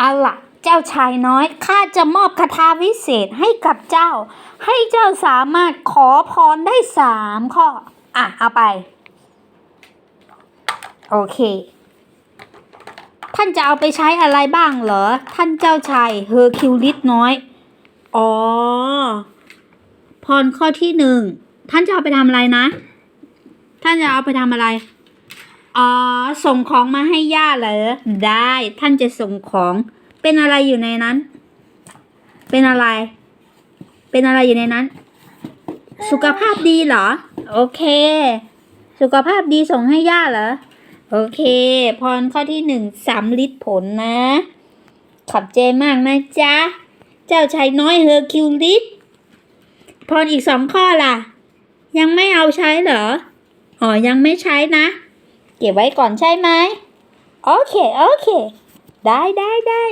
เอาล่ะเจ้าชายน้อย ข้าจะมอบคาถาวิเศษให้กับเจ้า ให้เจ้าสามารถขอพรได้สามข้อ อะ เอาไป โอเค ท่านจะเอาไปใช้อะไรบ้างเหรอ ท่านเจ้าชายเฮอร์คิวลิสน้อย อ๋อ พรข้อที่หนึ่ง ท่านจะเอาไปทำอะไรนะ ท่านจะเอาไปทำอะไร อ๋อ ส่งของมาให้ย่าเหรอ ได้ ท่านจะส่งของ เป็นอะไรอยู่ในนั้น เป็นอะไร เป็นอะไรอยู่ในนั้น สุขภาพดีเหรอ โอเค สุขภาพดีส่งให้ย่าเหรอ โอเค พรข้อที่หนึ่งสำลิดผลนะ ขอบใจมากนะจ๊ะ เจ้าชายน้อยเฮอร์คิวลิสพรอีกสองข้อล่ะ ยังไม่เอาใช้เหรอ อ๋อ ยังไม่ใช้นะ เก็บไว้ก่อนใช่ไหม โอเค โอเค ได้ได้ได้